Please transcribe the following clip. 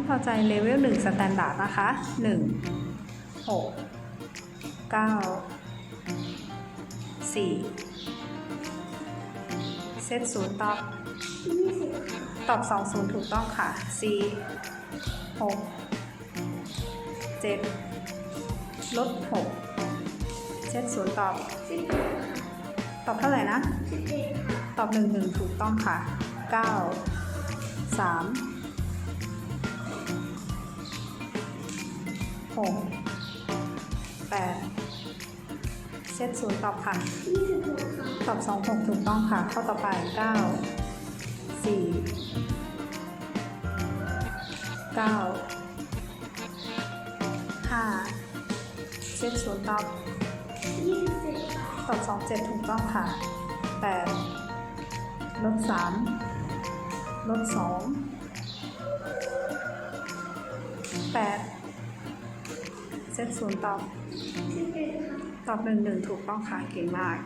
ต้องพอใจเลเวลหนึ่งสแตนดาร์ดนะคะหนึ่งหกเก้าสี่เซตศูนย์ตอบยี่สิบค่ะตอบสองศูนย์ถูกต้องค่ะ C หกเจ็ดลดหกเซตศูนย์ตอบสิบเอ็ดค่ะตอบเท่าไหร่นะสิบเอ็ดค่ะตอบหนึ่งหนึ่งถูกต้องค่ะเก้าสาม กแปดเซตศูนย์ตอบค่ะ ตอบสองหกถูกต้องค่ะ ข้อต่อไปเก้าสี่เก้าห้าเซตศูนย์ตอบตอบสองเจ็ดถูกต้องค่ะแปดลดสามลดสองแปด เซตศูนย์ตอบ ตอบหนึ่งหนึ่งถูกต้องค่ะเก่งมาก